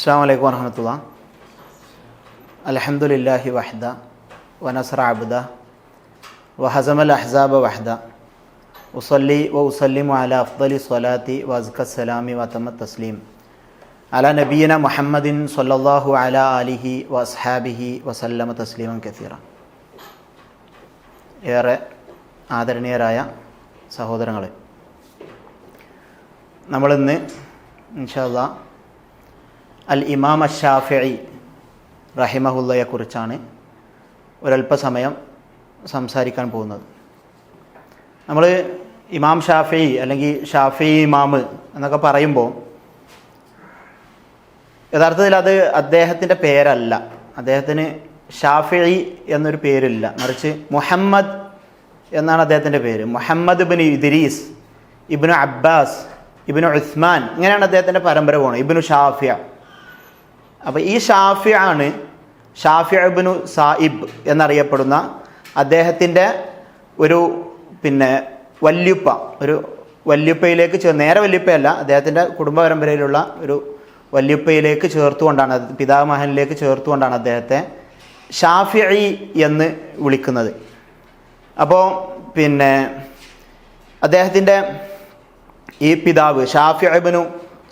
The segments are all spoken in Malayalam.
അസ്സാം വലൈക്കും വർഹമത്തുള്ള അലഹമുല്ലാഹി വഹ്ദ വനസറ അബ്ദ വഹസമൽ അഹ്സാബ വഹ്ദ ഉസല്ലി വ ഉസല്ലിമു അല അഫ്ദലി സ്വലാത്തി വസ്ക സലാമി വതമ തസ്ലീം. അല നബീന മുഹമ്മദിൻ സല്ലല്ലാഹു അല അലിഹി വസ്ഹാബിഹി വസല്ലമ തസ്ലീമൻ കസീറ. ഏറെ ആദരണീയരായ സഹോദരങ്ങളെ നമ്മളിന്ന് ഇൻഷാല്ലാ അൽ ഇമാം അഷാഫി റഹിമഹുല്ലയെക്കുറിച്ചാണ് ഒരല്പസമയം സംസാരിക്കാൻ പോകുന്നത്. നമ്മൾ ഇമാം ഷാഫി അല്ലെങ്കിൽ ഷാഫി ഇമാമ് എന്നൊക്കെ പറയുമ്പോൾ യഥാർത്ഥത്തിൽ അത് അദ്ദേഹത്തിന്റെ പേരല്ല. അദ്ദേഹത്തിന് ഷാഫി എന്നൊരു പേരില്ല. മറിച്ച് മുഹമ്മദ് എന്നാണ് അദ്ദേഹത്തിന്റെ പേര്. Muhammad ibn Idris ibn Abbas ibn Usman ഇങ്ങനെയാണ് അദ്ദേഹത്തിന്റെ പരമ്പര പോകുന്നത് ഇബിനു ഷാഫിയ. അപ്പോൾ ഈ ഷാഫിയ ആണ് ഷാഫിയ അബ്നു സായിബ് എന്നറിയപ്പെടുന്ന അദ്ദേഹത്തിന്റെ ഒരു പിന്നെ വല്യുപ്പ ഒരു വല്യുപ്പയിലേക്ക് ചേർ നേരെ വല്യുപ്പയല്ല അദ്ദേഹത്തിന്റെ കുടുംബ പരമ്പരയിലുള്ള ഒരു വല്യുപ്പയിലേക്ക് ചേർത്തുകൊണ്ടാണ് പിതാമഹനിലേക്ക് ചേർത്തുകൊണ്ടാണ് അദ്ദേഹത്തെ ഷാഫിഇ എന്ന് വിളിക്കുന്നത്. അപ്പോൾ പിന്നെ അദ്ദേഹത്തിന്റെ ഈ പിതാവ് ഷാഫിഅബിനു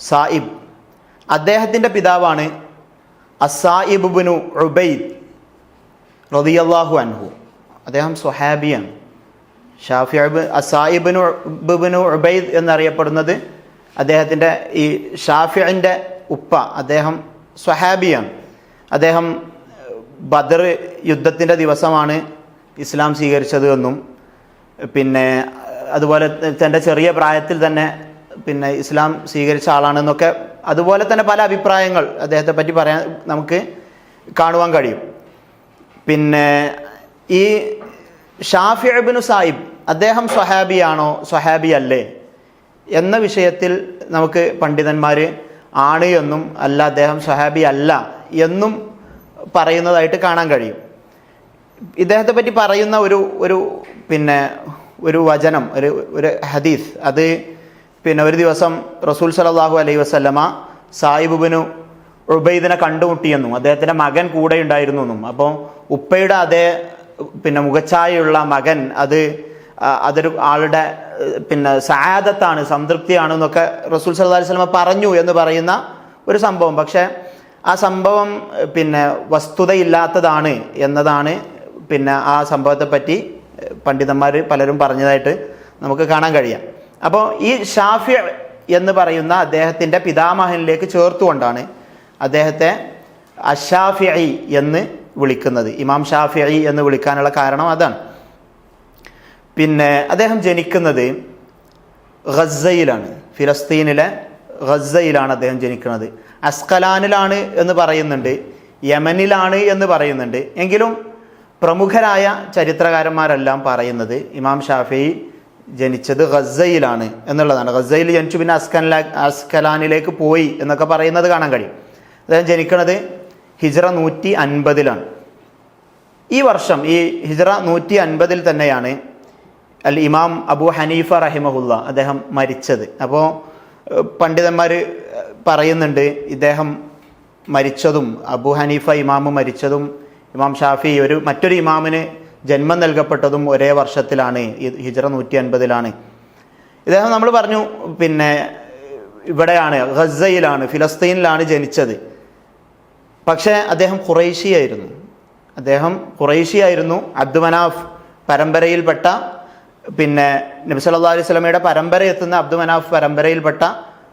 സായിബ് അദ്ദേഹത്തിന്റെ പിതാവാണ് അസായിബുബിനു ഉബൈദ് റതിയല്ലാഹു അൻഹു. അദ്ദേഹം സ്വഹാബിയാണ്. ഷാഫിഅബ് അസായിബിനു ബിബിനു ഉബൈദ് എന്നറിയപ്പെടുന്നത് അദ്ദേഹത്തിന്റെ ഈ ഷാഫിഅന്റെ ഉപ്പ. അദ്ദേഹം സ്വഹാബിയാണ്. അദ്ദേഹം ബദർ യുദ്ധത്തിന്റെ ദിവസമാണ് ഇസ്ലാം സ്വീകരിച്ചത് എന്നും പിന്നെ അതുപോലെ തന്റെ ചെറിയ പ്രായത്തിൽ തന്നെ പിന്നെ ഇസ്ലാം സ്വീകരിച്ച ആളാണെന്നൊക്കെ അതുപോലെ തന്നെ പല അഭിപ്രായങ്ങൾ അദ്ദേഹത്തെ പറ്റി പറയാൻ നമുക്ക് കാണുവാൻ കഴിയും. പിന്നെ ഈ ഷാഫിഅബിനു സാഹിബ് അദ്ദേഹം സ്വഹാബിയാണോ? സ്വഹാബി അല്ലേ? എന്ന വിഷയത്തിൽ നമുക്ക് പണ്ഡിതന്മാർ ആണ് എന്നും അല്ല അദ്ദേഹം സ്വഹാബി അല്ല എന്നും പറയുന്നതായിട്ട് കാണാൻ കഴിയും. ഇദ്ദേഹത്തെ പറ്റി പറയുന്ന ഒരു ഒരു പിന്നെ ഒരു വചനം ഒരു ഒരു ഹദീസ് അത് പിന്നെ ഒരു ദിവസം റസൂൽ സലാഹു അലൈഹി വസ്ലമ സായിബുബിനു ഉബൈദിനെ കണ്ടുമുട്ടിയെന്നും അദ്ദേഹത്തിന്റെ മകൻ കൂടെ ഉണ്ടായിരുന്നു എന്നും. അപ്പോൾ ഉപ്പയുടെ അതേ പിന്നെ മുഖച്ചായുള്ള മകൻ അത് അതൊരു ആളുടെ പിന്നെ സാദത്താണ് സംതൃപ്തിയാണ് എന്നൊക്കെ റസൂൽ സല്ലാ അലൈഹി സ്വലമ പറഞ്ഞു എന്ന് പറയുന്ന ഒരു സംഭവം. പക്ഷേ ആ സംഭവം പിന്നെ വസ്തുതയില്ലാത്തതാണ് എന്നതാണ് പിന്നെ ആ സംഭവത്തെപ്പറ്റി പണ്ഡിതന്മാർ പലരും പറഞ്ഞതായിട്ട് നമുക്ക് കാണാൻ കഴിയാം. അപ്പോൾ ഈ ഷാഫി എന്ന് പറയുന്ന അദ്ദേഹത്തിന്റെ പിതാമഹനിലേക്ക് ചേർത്തുകൊണ്ടാണ് അദ്ദേഹത്തെ അഷാഫി എന്ന് വിളിക്കുന്നത്. ഇമാം ഷാഫി എന്ന് വിളിക്കാനുള്ള കാരണം അതാണ്. പിന്നെ അദ്ദേഹം ജനിക്കുന്നത് ഗസയിലാണ് ഫിലസ്തീനിലെ ഗസയിലാണ് അദ്ദേഹം ജനിക്കുന്നത്. അസ്കലാനിലാണ് എന്ന് പറയുന്നുണ്ട്. യമനിലാണ് എന്ന് പറയുന്നുണ്ട്. എങ്കിലും പ്രമുഖരായ ചരിത്രകാരന്മാരെല്ലാം പറയുന്നത് ഇമാം ഷാഫി ജനിച്ചത് ഗസയിലാണ് എന്നുള്ളതാണ്. ഗസയിൽ ജനിച്ചു പിന്നെ അസ്കല അസ്കലാനിലേക്ക് പോയി എന്നൊക്കെ പറയുന്നത് കാണാൻ കഴിയും. അദ്ദേഹം ജനിക്കുന്നത് ഹിജറ നൂറ്റി അൻപതിലാണ് ഈ വർഷം ഈ ഹിജറ നൂറ്റി അൻപതിൽ തന്നെയാണ് അൽ ഇമാം അബു ഹനീഫ റഹിമഹുല്ല അദ്ദേഹം മരിച്ചത്. അപ്പോൾ പണ്ഡിതന്മാർ പറയുന്നുണ്ട് ഇദ്ദേഹം മരിച്ചതും അബു ഹനീഫ ഇമാമ് മരിച്ചതും ഇമാം ഷാഫി ഒരു മറ്റൊരു ഇമാമിന് ജന്മം നൽകപ്പെട്ടതും ഒരേ വർഷത്തിലാണ് ഹിജറ നൂറ്റി അൻപതിലാണ് ഇദ്ദേഹം നമ്മൾ പറഞ്ഞു പിന്നെ ഇവിടെയാണ് ഗസയിലാണ് ഫിലസ്തീനിലാണ് ജനിച്ചത്. പക്ഷേ അദ്ദേഹം ഖുറൈശിയായിരുന്നു. അദ്ദേഹം ഖുറൈശിയായിരുന്നു അബ്ദുമനാഫ് പരമ്പരയിൽപ്പെട്ട പിന്നെ നബ്സല്ലാ അലൈഹി സ്വലമയുടെ പരമ്പര എത്തുന്ന അബ്ദുമനാഫ് പരമ്പരയിൽപ്പെട്ട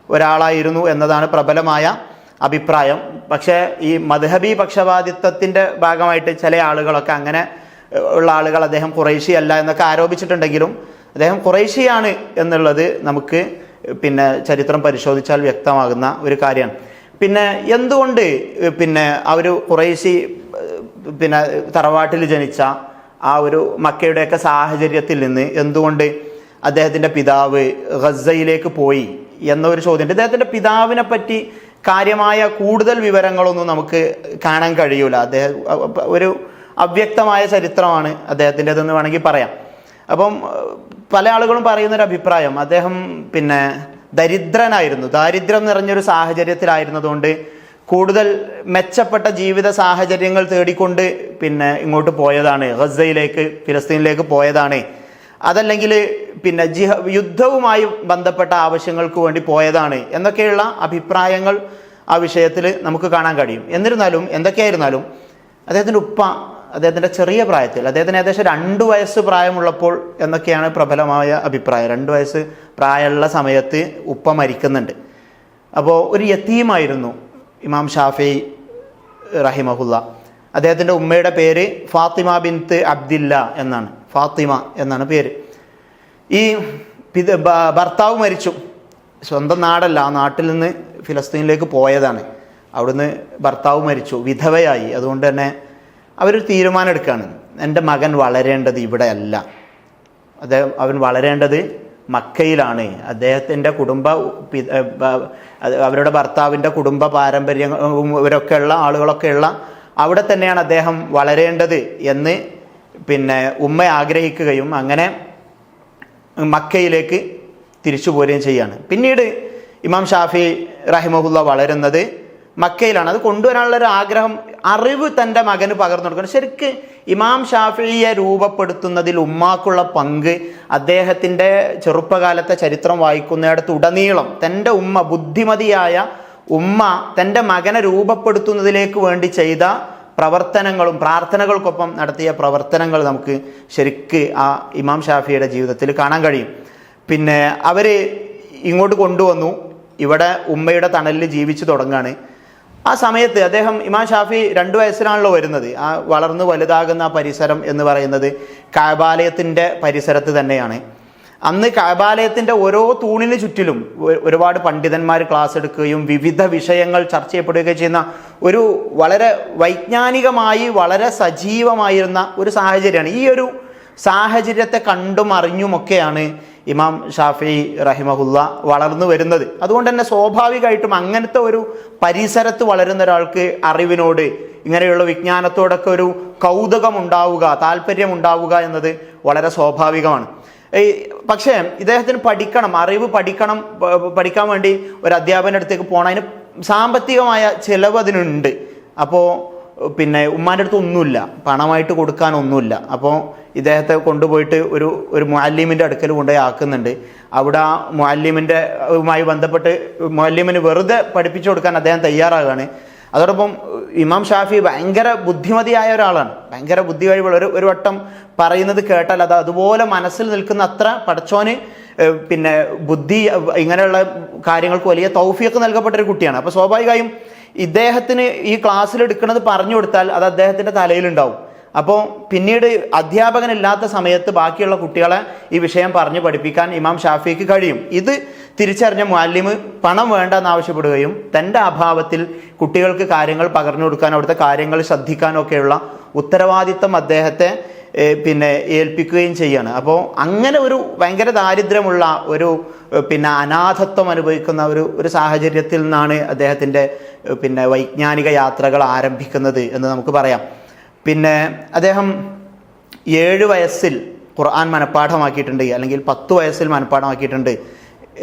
ഒരാളായിരുന്നു എന്നതാണ് പ്രബലമായ അഭിപ്രായം. പക്ഷേ ഈ മദ്ഹബി പക്ഷപാതിത്വത്തിന്റെ ഭാഗമായിട്ട് ചില ആളുകളൊക്കെ അങ്ങനെ ഉള്ള ആളുകൾ അദ്ദേഹം കുറേശി അല്ല എന്നൊക്കെ ആരോപിച്ചിട്ടുണ്ടെങ്കിലും അദ്ദേഹം കുറേശിയാണ് എന്നുള്ളത് നമുക്ക് പിന്നെ ചരിത്രം പരിശോധിച്ചാൽ വ്യക്തമാകുന്ന ഒരു കാര്യമാണ്. പിന്നെ എന്തുകൊണ്ട് പിന്നെ ആ ഒരു കുറേശി പിന്നെ തറവാട്ടിൽ ജനിച്ച ആ ഒരു മക്കയുടെയൊക്കെ സാഹചര്യത്തിൽ നിന്ന് എന്തുകൊണ്ട് അദ്ദേഹത്തിന്റെ പിതാവ് ഗസയിലേക്ക് പോയി എന്നൊരു ചോദ്യമുണ്ട്. അദ്ദേഹത്തിന്റെ പിതാവിനെ പറ്റി കാര്യമായ കൂടുതൽ വിവരങ്ങളൊന്നും നമുക്ക് കാണാൻ കഴിയൂല. അദ്ദേഹം ഒരു അവ്യക്തമായ ചരിത്രമാണ് അദ്ദേഹത്തിന്റെതെന്ന് വേണമെങ്കിൽ പറയാം. അപ്പം പല ആളുകളും പറയുന്നൊരു അഭിപ്രായം അദ്ദേഹം പിന്നെ ദരിദ്രനായിരുന്നു. ദാരിദ്ര്യം നിറഞ്ഞൊരു സാഹചര്യത്തിലായിരുന്നതുകൊണ്ട് കൂടുതൽ മെച്ചപ്പെട്ട ജീവിത സാഹചര്യങ്ങൾ തേടിക്കൊണ്ട് പിന്നെ ഇങ്ങോട്ട് പോയതാണ് ഗസയിലേക്ക് ഫിലസ്തീനിലേക്ക് പോയതാണ്. അതല്ലെങ്കിൽ പിന്നെ ജിഹ യുദ്ധവുമായി ബന്ധപ്പെട്ട ആവശ്യങ്ങൾക്ക് വേണ്ടി പോയതാണ് എന്നൊക്കെയുള്ള അഭിപ്രായങ്ങൾ ആ വിഷയത്തിൽ നമുക്ക് കാണാൻ കഴിയും. എന്നിരുന്നാലും എന്തൊക്കെയായിരുന്നാലും അദ്ദേഹത്തിന്റെ ഉപ്പ അദ്ദേഹത്തിന്റെ ചെറിയ പ്രായത്തിൽ അദ്ദേഹത്തിന് ഏകദേശം രണ്ട് വയസ്സ് പ്രായമുള്ളപ്പോൾ എന്നൊക്കെയാണ് പ്രബലമായ അഭിപ്രായം. രണ്ട് വയസ്സ് പ്രായമുള്ള സമയത്ത് ഉപ്പ മരിക്കുന്നുണ്ട്. അപ്പോൾ ഒരു യത്തീമായിരുന്നു ഇമാം ഷാഫി റഹിമഹുല്ല. അദ്ദേഹത്തിന്റെ ഉമ്മയുടെ പേര് ഫാത്തിമ ബിൻത്ത് അബ്ദില്ല എന്നാണ്. ഫാത്തിമ എന്നാണ് പേര്. ഈ ഭർത്താവ് മരിച്ചു. സ്വന്തം നാടല്ല ആ നാട്ടിൽ നിന്ന് ഫിലസ്തീനിലേക്ക് പോയതാണ്. അവിടുന്ന് ഭർത്താവ് മരിച്ചു വിധവയായി. അതുകൊണ്ട് തന്നെ അവരൊരു തീരുമാനം എടുക്കുകയാണ് എന്റെ മകൻ വളരേണ്ടത് ഇവിടെയല്ല. അദ്ദേഹം അവൻ വളരേണ്ടത് മക്കയിലാണ്. അദ്ദേഹത്തിന്റെ കുടുംബ അവരുടെ ഭർത്താവിന്റെ കുടുംബ പാരമ്പര്യം ഇവരൊക്കെയുള്ള ആളുകളൊക്കെയുള്ള അവിടെ തന്നെയാണ് അദ്ദേഹം വളരേണ്ടത് എന്ന് പിന്നെ ഉമ്മ ആഗ്രഹിക്കുകയും അങ്ങനെ മക്കയിലേക്ക് തിരിച്ചു പോരുകയും ചെയ്യുകയാണ് പിന്നീട് ഇമാം ഷാഫി റഹിമഹുല്ല വളരുന്നത് മക്കയിലാണ്. അത് കൊണ്ടുവരാനുള്ള ഒരു ആഗ്രഹം അറിവ് തന്റെ മകന് പകർന്നു കൊടുക്കണം. ശരിക്ക് ഇമാം ഷാഫിയെ രൂപപ്പെടുത്തുന്നതിൽ ഉമ്മാക്കുള്ള പങ്ക് അദ്ദേഹത്തിന്റെ ചെറുപ്പകാലത്തെ ചരിത്രം വായിക്കുന്നിടത്ത് ഉടനീളം തന്റെ ഉമ്മ ബുദ്ധിമതിയായ ഉമ്മ തന്റെ മകനെ രൂപപ്പെടുത്തുന്നതിലേക്ക് വേണ്ടി ചെയ്ത പ്രവർത്തനങ്ങളും പ്രാർത്ഥനകൾക്കൊപ്പം നടത്തിയ പ്രവർത്തനങ്ങൾ നമുക്ക് ശരിക്ക് ആ ഇമാം ഷാഫിയുടെ ജീവിതത്തിൽ കാണാൻ കഴിയും. പിന്നെ അവർ ഇങ്ങോട്ട് കൊണ്ടുവന്നു. ഇവിടെ ഉമ്മയുടെ തണലിൽ ജീവിച്ചു തുടങ്ങുകയാണ് ആ സമയത്ത് അദ്ദേഹം ഇമാം ഷാഫി രണ്ടു വയസ്സിലാണല്ലോ വരുന്നത്. ആ വളർന്ന് വലുതാകുന്ന പരിസരം എന്ന് പറയുന്നത് കാബാലയത്തിന്റെ പരിസരത്ത് തന്നെയാണ്. അന്ന് കാബാലയത്തിന്റെ ഓരോ തൂണിന് ചുറ്റിലും ഒരുപാട് പണ്ഡിതന്മാർ ക്ലാസ് എടുക്കുകയും വിവിധ വിഷയങ്ങൾ ചർച്ച ചെയ്യപ്പെടുകയും ചെയ്യുന്ന ഒരു വളരെ വൈജ്ഞാനികമായി വളരെ സജീവമായിരുന്ന ഒരു സാഹചര്യമാണ്. ഈ ഒരു സാഹചര്യത്തെ കണ്ടും അറിഞ്ഞുമൊക്കെയാണ് ഇമാം ഷാഫി റഹിമഹുല്ല വളർന്നു വരുന്നത്. അതുകൊണ്ട് തന്നെ സ്വാഭാവികമായിട്ടും അങ്ങനത്തെ ഒരു പരിസരത്ത് വളരുന്ന ഒരാൾക്ക് അറിവിനോട് ഇങ്ങനെയുള്ള വിജ്ഞാനത്തോടൊക്കെ ഒരു കൗതുകം ഉണ്ടാവുക താല്പര്യം ഉണ്ടാവുക എന്നത് വളരെ സ്വാഭാവികമാണ്. ഈ പക്ഷേ ഇദ്ദേഹത്തിന് പഠിക്കണം അറിവ് പഠിക്കണം പഠിക്കാൻ വേണ്ടി ഒരു അധ്യാപന അടുത്തേക്ക് പോകണം. അതിന് സാമ്പത്തികമായ ചിലവ് അതിനുണ്ട്. അപ്പോൾ പിന്നെ ഉമ്മാന്റെ അടുത്ത് ഒന്നുമില്ല. പണമായിട്ട് കൊടുക്കാൻ ഒന്നുമില്ല. അപ്പോൾ ഇദ്ദേഹത്തെ കൊണ്ടുപോയിട്ട് ഒരു ഒരു മുഅല്ലിമിന്റെ അടുക്കൽ കൊണ്ടുപോയി ആക്കുന്നുണ്ട്. അവിടെ ആ മുഅല്ലിമിന്റെ മായി ബന്ധപ്പെട്ട് മുഅല്ലിമിന് വെറുതെ പഠിപ്പിച്ചു കൊടുക്കാൻ അദ്ദേഹം തയ്യാറാകുകയാണ് അതോടൊപ്പം ഇമാം ഷാഫി ഭയങ്കര ബുദ്ധിമതിയായ ഒരാളാണ്. ഭയങ്കര ബുദ്ധി കഴിവുള്ള ഒരു ഒരു വട്ടം പറയുന്നത് കേട്ടാൽ അത് അതുപോലെ മനസ്സിൽ നിൽക്കുന്ന അത്ര പടച്ചോന് പിന്നെ ബുദ്ധി ഇങ്ങനെയുള്ള കാര്യങ്ങൾക്ക് വലിയ തൗഫിയൊക്കെ നൽകപ്പെട്ട ഒരു കുട്ടിയാണ്. അപ്പോൾ സ്വാഭാവികമായും ഇദ്ദേഹത്തിന് ഈ ക്ലാസ്സിൽ എടുക്കുന്നത് പറഞ്ഞു കൊടുത്താൽ അത് അദ്ദേഹത്തിന്റെ തലയിലുണ്ടാവും. അപ്പോൾ പിന്നീട് അധ്യാപകനില്ലാത്ത സമയത്ത് ബാക്കിയുള്ള കുട്ടികളെ ഈ വിഷയം പറഞ്ഞു പഠിപ്പിക്കാൻ ഇമാം ഷാഫിക്ക് കഴിയും. ഇത് തിരിച്ചറിഞ്ഞ മാലിമ് പണം വേണ്ടെന്ന് ആവശ്യപ്പെടുകയും തന്റെ അഭാവത്തിൽ കുട്ടികൾക്ക് കാര്യങ്ങൾ പകർന്നു കൊടുക്കാനും അവിടുത്തെ കാര്യങ്ങൾ ശ്രദ്ധിക്കാനും ഒക്കെയുള്ള ഉത്തരവാദിത്തം അദ്ദേഹത്തെ പിന്നെ ഏൽപ്പിക്കുകയും ചെയ്യാണ്. അപ്പോൾ അങ്ങനെ ഒരു ഭയങ്കര ദാരിദ്ര്യമുള്ള ഒരു പിന്നെ അനാഥത്വം അനുഭവിക്കുന്ന ഒരു ഒരു സാഹചര്യത്തിൽ നിന്നാണ് അദ്ദേഹത്തിന്റെ പിന്നെ വൈജ്ഞാനിക യാത്രകൾ ആരംഭിക്കുന്നത് എന്ന് നമുക്ക് പറയാം. പിന്നെ അദ്ദേഹം ഏഴ് വയസ്സിൽ ഖുർആൻ മനഃപ്പാഠമാക്കിയിട്ടുണ്ട് അല്ലെങ്കിൽ പത്ത് വയസ്സിൽ മനഃപ്പാഠമാക്കിയിട്ടുണ്ട്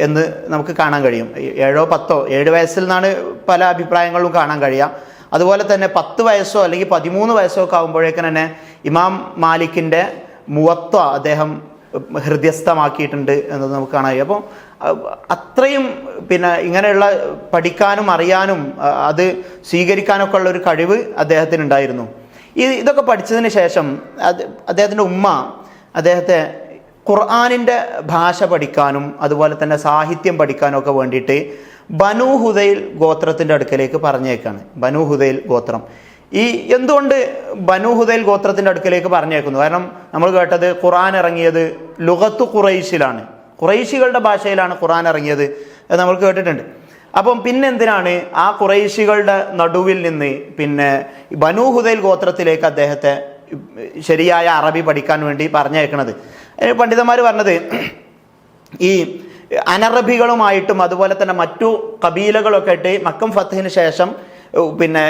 എന്ന് നമുക്ക് കാണാൻ കഴിയും. ഏഴോ പത്തോ ഏഴ് വയസ്സിൽ നിന്നാണ് പല അഭിപ്രായങ്ങളും കാണാൻ കഴിയുക അതുപോലെ തന്നെ പത്ത് വയസ്സോ അല്ലെങ്കിൽ പതിമൂന്ന് വയസ്സോ ഒക്കെ ആകുമ്പോഴേക്കും തന്നെ ഇമാം മാലിക്കിന്റെ മുവത്വ അദ്ദേഹം ഹൃദ്യസ്ഥമാക്കിയിട്ടുണ്ട് എന്നത് നമുക്ക് കാണാൻ അപ്പോൾ അത്രയും പിന്നെ ഇങ്ങനെയുള്ള പഠിക്കാനും അറിയാനും അത് സ്വീകരിക്കാനൊക്കെ ഉള്ള ഒരു കഴിവ് അദ്ദേഹത്തിന് ഉണ്ടായിരുന്നു. ഈ ഇതൊക്കെ പഠിച്ചതിന് ശേഷം അത് അദ്ദേഹത്തിന്റെ ഉമ്മ അദ്ദേഹത്തെ ഖുർആാനിന്റെ ഭാഷ പഠിക്കാനും അതുപോലെ തന്നെ സാഹിത്യം പഠിക്കാനും ഒക്കെ വേണ്ടിയിട്ട് ബനു ഹുദൈൽ ഗോത്രത്തിന്റെ അടുക്കലേക്ക് പറഞ്ഞേക്കാണ്. ബനു ഹുദൈൽ ഗോത്രം. ഈ എന്തുകൊണ്ട് ബനു ഹുദൈൽ ഗോത്രത്തിന്റെ അടുക്കലേക്ക് പറഞ്ഞേക്കുന്നു? കാരണം നമ്മൾ കേട്ടത് ഖുറാൻ ഇറങ്ങിയത് ലുഹത്തു ഖുറൈശിലാണ്. ഖുറൈശികളുടെ ഭാഷയിലാണ് ഖുറാൻ ഇറങ്ങിയത് എന്ന് നമ്മൾ കേട്ടിട്ടുണ്ട്. അപ്പം പിന്നെ എന്തിനാണ് ആ കുറേശികളുടെ നടുവിൽ നിന്ന് പിന്നെ ബനു ഹുദൈൽ ഗോത്രത്തിലേക്ക് അദ്ദേഹത്തെ ശരിയായ അറബി പഠിക്കാൻ വേണ്ടി പറഞ്ഞയക്കണത് പണ്ഡിതന്മാർ പറഞ്ഞത് ഈ അനറബികളുമായിട്ടും അതുപോലെ തന്നെ മറ്റു കബീലകളൊക്കെ ആയിട്ട് മക്കം ഫത്തഹിന് ശേഷം പിന്നെ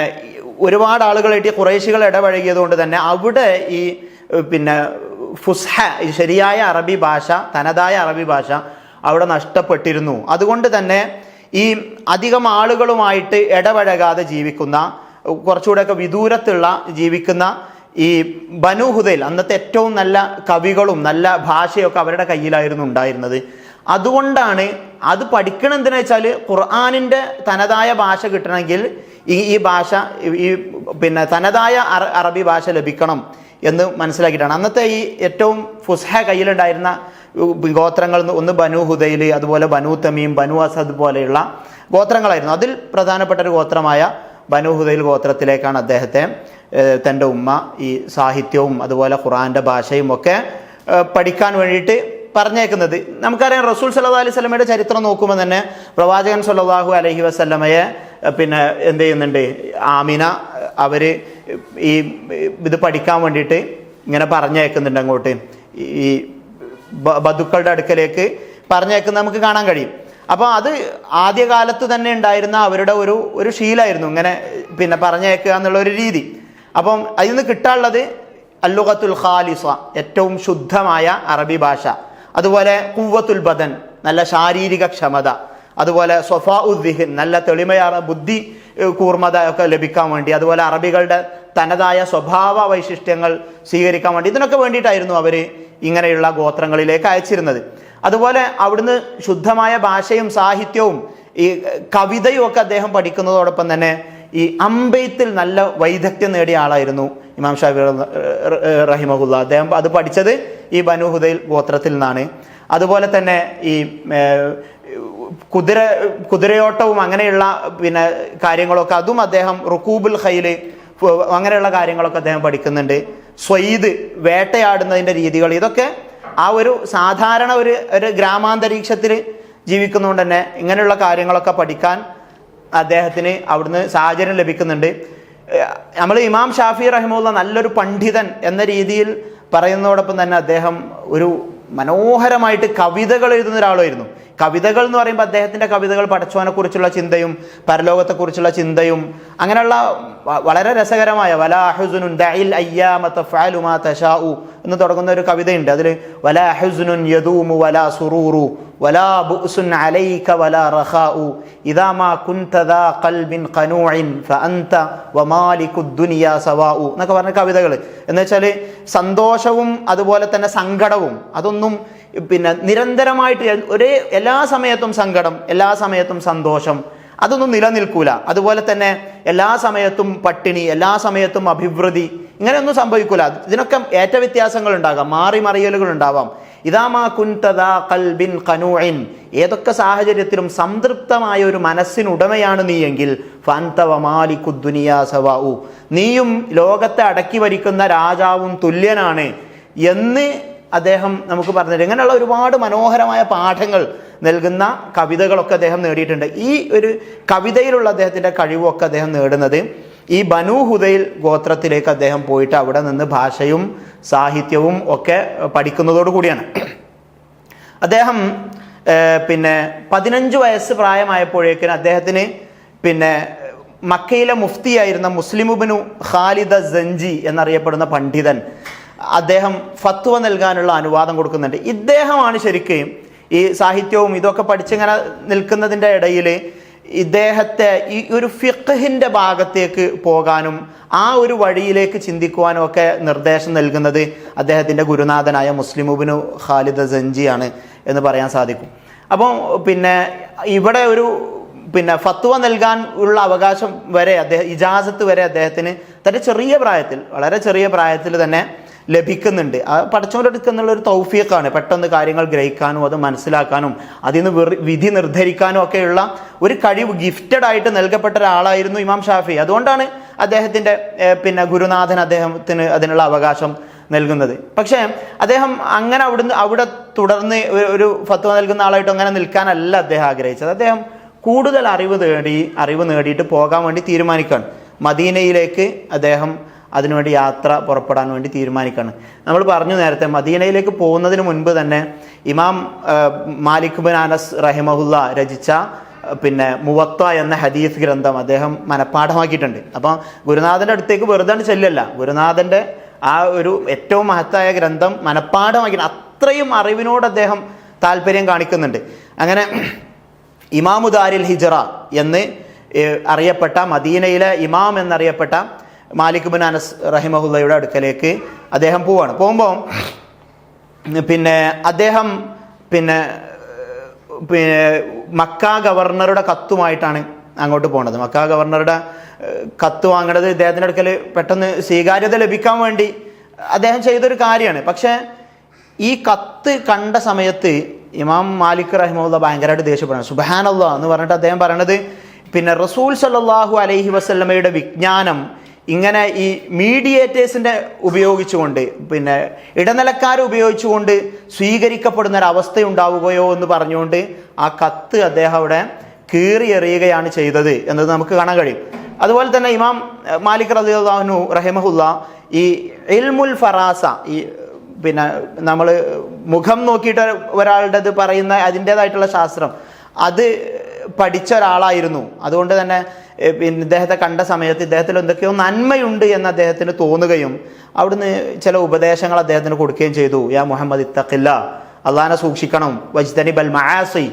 ഒരുപാട് ആളുകളായിട്ട് കുറേശികൾ ഇടപഴകിയത് കൊണ്ട് തന്നെ അവിടെ ഈ പിന്നെ ഫുസ്ഹ ഈ ശരിയായ അറബി ഭാഷ തനതായ അറബി ഭാഷ അവിടെ നഷ്ടപ്പെട്ടിരുന്നു. അതുകൊണ്ട് തന്നെ ഈ അധികം ആളുകളുമായിട്ട് ഇടപഴകാതെ ജീവിക്കുന്ന കുറച്ചുകൂടെയൊക്കെ വിദൂരത്തുള്ള ജീവിക്കുന്ന ഈ ബനു അന്നത്തെ ഏറ്റവും നല്ല കവികളും നല്ല ഭാഷയൊക്കെ അവരുടെ കയ്യിലായിരുന്നു ഉണ്ടായിരുന്നത്. അതുകൊണ്ടാണ് അത് പഠിക്കണം എന്തിനാ വെച്ചാൽ ഖുർആാനിന്റെ തനതായ ഭാഷ കിട്ടണമെങ്കിൽ ഈ ഈ ഭാഷ ഈ പിന്നെ തനതായ അറബി ഭാഷ ലഭിക്കണം എന്ന് മനസ്സിലാക്കിയിട്ടാണ്. അന്നത്തെ ഈ ഏറ്റവും ഫുസ്ഹ കയ്യിലുണ്ടായിരുന്ന ഗോത്രങ്ങൾ ഒന്ന് ബനു ഹുദൈൽ അതുപോലെ ബനു തമീം ബനു അസദ് പോലെയുള്ള ഗോത്രങ്ങളായിരുന്നു. അതിൽ പ്രധാനപ്പെട്ട ഒരു ഗോത്രമായ ബനു ഹുദൈൽ ഗോത്രത്തിലേക്കാണ് അദ്ദേഹത്തെ തന്റെ ഉമ്മ ഈ സാഹിത്യവും അതുപോലെ ഖുറാന്റെ ഭാഷയും ഒക്കെ പഠിക്കാൻ വേണ്ടിയിട്ട് പറഞ്ഞേക്കുന്നത്. നമുക്കറിയാം റസൂൽ സല്ലാ അലൈഹി സ്വലമയുടെ ചരിത്രം നോക്കുമ്പോൾ തന്നെ പ്രവാചകൻ സല്ലാഹു അലഹി വസ്ലമയെ പിന്നെ എന്ത് ചെയ്യുന്നുണ്ട്? ആമിന അവർ ഈ ഇത് പഠിക്കാൻ വേണ്ടിയിട്ട് ഇങ്ങനെ പറഞ്ഞേക്കുന്നുണ്ട് അങ്ങോട്ട്. ഈ ബന്ധുക്കളുടെ അടുക്കലേക്ക് പറഞ്ഞേക്കുന്നത് നമുക്ക് കാണാൻ കഴിയും. അപ്പോൾ അത് ആദ്യകാലത്ത് തന്നെ ഉണ്ടായിരുന്ന അവരുടെ ഒരു ഒരു ശീലായിരുന്നു ഇങ്ങനെ പിന്നെ പറഞ്ഞേക്കുക എന്നുള്ള ഒരു രീതി. അപ്പം അതിൽ നിന്ന് കിട്ടാനുള്ളത് അല്ലുഖത്തുൽ ഖാലിസ ഏറ്റവും ശുദ്ധമായ അറബി ഭാഷ. അതുപോലെ കുവ്വത്തുൽ ബദൻ നല്ല ശാരീരിക ക്ഷമത. അതുപോലെ സൊഫാ ഉദ്ദിഹിൻ നല്ല തെളിമയാർന്ന ബുദ്ധി കൂർമ്മത ഒക്കെ ലഭിക്കാൻ വേണ്ടി. അതുപോലെ അറബികളുടെ തനതായ സ്വഭാവ വൈശിഷ്ട്യങ്ങൾ സ്വീകരിക്കാൻ വേണ്ടി. ഇതിനൊക്കെ വേണ്ടിയിട്ടായിരുന്നു അവർ ഇങ്ങനെയുള്ള ഗോത്രങ്ങളിലേക്ക് അയച്ചിരുന്നത്. അതുപോലെ അവിടുന്ന് ശുദ്ധമായ ഭാഷയും സാഹിത്യവും ഈ കവിതയും ഒക്കെ അദ്ദേഹം പഠിക്കുന്നതോടൊപ്പം തന്നെ ഈ അമ്പെയ്ത്തിൽ നല്ല വൈദഗ്ധ്യം നേടിയ ആളായിരുന്നു. ഇമാം ഷാഫി റഹിമഹുല്ല. അദ്ദേഹം അത് പഠിച്ചത് ഈ ബനു ഹുദൈൽ ഗോത്രത്തിൽ നിന്നാണ്. അതുപോലെ തന്നെ ഈ കുതിര കുതിരയോട്ടവും അങ്ങനെയുള്ള പിന്നെ കാര്യങ്ങളൊക്കെ അതും അദ്ദേഹം റുക്കൂബുൽ ഖൈൽ അങ്ങനെയുള്ള കാര്യങ്ങളൊക്കെ അദ്ദേഹം പഠിക്കുന്നുണ്ട്. സ്വയ്ദ് വേട്ടയാടുന്നതിന്റെ രീതികൾ ഇതൊക്കെ ആ ഒരു സാധാരണ ഒരു ഒരു ഗ്രാമാന്തരീക്ഷത്തിൽ ജീവിക്കുന്നതുകൊണ്ട് തന്നെ ഇങ്ങനെയുള്ള കാര്യങ്ങളൊക്കെ പഠിക്കാൻ അദ്ദേഹത്തിന് അവിടുന്ന് സാഹചര്യം ലഭിക്കുന്നുണ്ട്. നമ്മൾ ഇമാം ഷാഫി റഹിമുള്ള നല്ലൊരു പണ്ഡിതൻ എന്ന രീതിയിൽ പറയുന്നതോടൊപ്പം തന്നെ അദ്ദേഹം ഒരു മനോഹരമായിട്ട് കവിതകൾ എഴുതുന്ന ഒരാളായിരുന്നു കവിതകൾ എന്ന് പറയുമ്പോൾ അദ്ദേഹത്തിന്റെ കവിതകൾ പടച്ചോനെ കുറിച്ചുള്ള ചിന്തയും പരലോകത്തെക്കുറിച്ചുള്ള ചിന്തയും അങ്ങനെയുള്ള വളരെ രസകരമായ വലാഹുസുനുൻ ദഇൽ അയ്യാമ തഫ്അലു മാ തശാഉ എന്ന് തുടങ്ങുന്ന ഒരു കവിതയുണ്ട്. അതിൽ വലാഹുസുനുൻ യദൂമു വലാ സുറൂറു വലാ ബുസുൻ അലൈക വലാ റഹാഉ ഇദാ മാ കൽബിൻ ഖനൂഇൻ ഫഅൻത വമാലികുദ് ദുനിയാ സവാഉ എന്നൊക്കെ പറഞ്ഞ കവിതകൾ എന്ന് വെച്ചാൽ സന്തോഷവും അതുപോലെ തന്നെ സങ്കടവും അതൊന്നും പിന്നെ നിരന്തരമായിട്ട് ഒരേ എല്ലാ സമയത്തും സങ്കടം എല്ലാ സമയത്തും സന്തോഷം. അതൊന്നും നിലനിൽക്കൂല. അതുപോലെ തന്നെ എല്ലാ സമയത്തും പട്ടിണി എല്ലാ സമയത്തും അഭിവൃദ്ധി ഇങ്ങനെയൊന്നും സംഭവിക്കൂല. ഇതിനൊക്കെ ഏറ്റ വ്യത്യാസങ്ങൾ ഉണ്ടാകാം മാറി മറിയലുകൾ ഉണ്ടാവാം. ഇതാമാ കുൻതദാ കൽബിൻ ഖനൂഇൻ ഏതൊക്കെ സാഹചര്യത്തിലും സംതൃപ്തമായ ഒരു മനസ്സിനുടമയാണ് നീയെങ്കിൽ ദുനിയാ സവാഉ. നീയും ലോകത്തെ അടക്കി വരിക്കുന്ന രാജാവും തുല്യനാണ് എന്ന് അദ്ദേഹം നമുക്ക് പറഞ്ഞിട്ട് ഇങ്ങനെയുള്ള ഒരുപാട് മനോഹരമായ പാഠങ്ങൾ നൽകുന്ന കവിതകളൊക്കെ അദ്ദേഹം നേടിയിട്ടുണ്ട്. ഈ ഒരു കവിതയിലുള്ള അദ്ദേഹത്തിന്റെ കഴിവൊക്കെ അദ്ദേഹം നേടുന്നത് ഈ ബനു ഹുദയിൽ ഗോത്രത്തിലേക്ക് അദ്ദേഹം പോയിട്ട് അവിടെ നിന്ന് ഭാഷയും സാഹിത്യവും ഒക്കെ പഠിക്കുന്നതോട് കൂടിയാണ്. അദ്ദേഹം പിന്നെ പതിനഞ്ച് വയസ്സ് പ്രായമായപ്പോഴേക്കും അദ്ദേഹത്തിന് പിന്നെ മക്കയിലെ മുഫ്തിയായിരുന്ന മുസ്ലിമുബിനു ഖാലിദ സഞ്ജി എന്നറിയപ്പെടുന്ന പണ്ഡിതൻ അദ്ദേഹം ഫത്വ നൽകാനുള്ള അനുവാദം കൊടുക്കുന്നുണ്ട്. ഇദ്ദേഹമാണ് ശരിക്കും ഈ സാഹിത്യവും ഇതൊക്കെ പഠിച്ചിങ്ങനെ നിൽക്കുന്നതിന്റെ ഇടയിൽ ഇദ്ദേഹത്തെ ഈ ഒരു ഫിഖഹിന്റെ ഭാഗത്തേക്ക് പോകാനും ആ ഒരു വഴിയിലേക്ക് ചിന്തിക്കുവാനും ഒക്കെ നിർദ്ദേശം നൽകുന്നത് അദ്ദേഹത്തിന്റെ ഗുരുനാഥനായ മുസ്ലിമുബിനു ഖാലിദ് സഞ്ജിയാണ് എന്ന് പറയാൻ സാധിക്കും. അപ്പോൾ പിന്നെ ഇവിടെ ഒരു പിന്നെ ഫത്വ നൽകാൻ ഉള്ള അവകാശം വരെ അദ്ദേഹം ഇജാസത്ത് വരെ അദ്ദേഹത്തിന് തന്റെ ചെറിയ പ്രായത്തിൽ വളരെ ചെറിയ പ്രായത്തിൽ തന്നെ ലഭിക്കുന്നുണ്ട്. ആ അടുക്കുന്നുള്ള ഒരു തൗഫീഖാണ്. പെട്ടെന്ന് കാര്യങ്ങൾ ഗ്രഹിക്കാനും അത് മനസ്സിലാക്കാനും അതിൽ നിന്ന് വിധി നിർദ്ധരിക്കാനും ഒക്കെയുള്ള ഒരു കഴിവ് ഗിഫ്റ്റഡ് ആയിട്ട് നൽകപ്പെട്ട ഒരാളായിരുന്നു ഇമാം ഷാഫി. അതുകൊണ്ടാണ് അദ്ദേഹത്തിന്റെ പിന്നെ ഗുരുനാഥൻ അദ്ദേഹത്തിന് അതിനുള്ള അവകാശം നൽകുന്നത്. പക്ഷേ അദ്ദേഹം അങ്ങനെ അവിടുന്ന് അവിടെ തുടർന്ന് ഒരു- ഒരു ഫത്വ നൽകുന്ന ആളായിട്ട് അങ്ങനെ നിൽക്കാനല്ല അദ്ദേഹം ആഗ്രഹിച്ചത്. അദ്ദേഹം കൂടുതൽ അറിവ് നേടി അറിവ് നേടിയിട്ട് പോകാൻ വേണ്ടി തീരുമാനിക്കുകയാണ്. മദീനയിലേക്ക് അദ്ദേഹം അതിനുവേണ്ടി യാത്ര പുറപ്പെടാൻ വേണ്ടി തീരുമാനിക്കുകയാണ് നമ്മൾ പറഞ്ഞു നേരത്തെ മദീനയിലേക്ക് പോകുന്നതിന് മുൻപ് തന്നെ ഇമാം മാലിക് ബിൻ അനസ് റഹിമഹുല്ല രചിച്ച പിന്നെ മുവത്ത എന്ന ഹദീസ് ഗ്രന്ഥം അദ്ദേഹം മനഃപ്പാഠമാക്കിയിട്ടുണ്ട്. അപ്പം ഗുരുനാഥന്റെ അടുത്തേക്ക് വെറുതെ ചെല്ലല്ല. ഗുരുനാഥന്റെ ആ ഒരു ഏറ്റവും മഹത്തായ ഗ്രന്ഥം മനഃപ്പാഠമാക്കി അത്രയും അറിവിനോട് അദ്ദേഹം താല്പര്യം കാണിക്കുന്നുണ്ട്. അങ്ങനെ ഇമാമുദാരിൽ ഹിജറ എന്ന് അറിയപ്പെട്ട മദീനയിലെ ഇമാം എന്നറിയപ്പെട്ട മാലിക് ബിൻ അനസ് റഹിമഹുല്ലയുടെ അടുക്കലേക്ക് അദ്ദേഹം പോവാണ്. പോകുമ്പോൾ പിന്നെ അദ്ദേഹം പിന്നെ പിന്നെ മക്ക ഗവർണറുടെ കത്തുമായിട്ടാണ് അങ്ങോട്ട് പോണത്. മക്ക ഗവർണറുടെ കത്ത് വാങ്ങേണ്ടത് ഇദ്ദേഹത്തിന്റെ അടുക്കൽ പെട്ടെന്ന് സ്വീകാര്യത ലഭിക്കാൻ വേണ്ടി അദ്ദേഹം ചെയ്തൊരു കാര്യമാണ്. പക്ഷേ ഈ കത്ത് കണ്ട സമയത്ത് ഇമാം മാലിക് റഹിമുള്ള ഭയങ്കരമായിട്ട് ദേഷ്യപ്പെടുന്നു സുബാനല്ല എന്ന് പറഞ്ഞിട്ട് അദ്ദേഹം പറയണത് പിന്നെ റസൂൽ സല്ലാഹു അലൈഹി വസ്ലമയുടെ വിജ്ഞാനം ഇങ്ങനെ ഈ മീഡിയേറ്റേഴ്സിന്റെ ഉപയോഗിച്ചുകൊണ്ട് പിന്നെ ഇടനിലക്കാർ ഉപയോഗിച്ചുകൊണ്ട് സ്വീകരിക്കപ്പെടുന്ന ഒരു അവസ്ഥയുണ്ടാവുകയോ എന്ന് പറഞ്ഞുകൊണ്ട് ആ കത്ത് അദ്ദേഹം അവിടെ കീറി എറിയുകയാണ് ചെയ്തത് എന്നത് നമുക്ക് കാണാൻ കഴിയും. അതുപോലെ തന്നെ ഇമാം മാലിക് റദിയുള്ളാഹു റഹിമഹുല്ല ഈ ഇൽമുൽ ഫറാസ ഈ പിന്നെ നമ്മൾ മുഖം നോക്കിയിട്ട് ഒരാളുടേത് പറയുന്ന അതിന്റേതായിട്ടുള്ള ശാസ്ത്രം അത് പഠിച്ച ഒരാളായിരുന്നു. അതുകൊണ്ട് തന്നെ പിന്നെ ഇദ്ദേഹത്തെ കണ്ട സമയത്ത് ഇദ്ദേഹത്തിൽ എന്തൊക്കെയോ നന്മയുണ്ട് എന്ന് അദ്ദേഹത്തിന് തോന്നുകയും അവിടുന്ന് ചില ഉപദേശങ്ങൾ അദ്ദേഹത്തിന് കൊടുക്കുകയും ചെയ്തു. യാ മുഹമ്മദ് ഇത്തഖില്ല. അള്ളഹാനെ സൂക്ഷിക്കണം. വജ്തനി ബൽ മഹാസി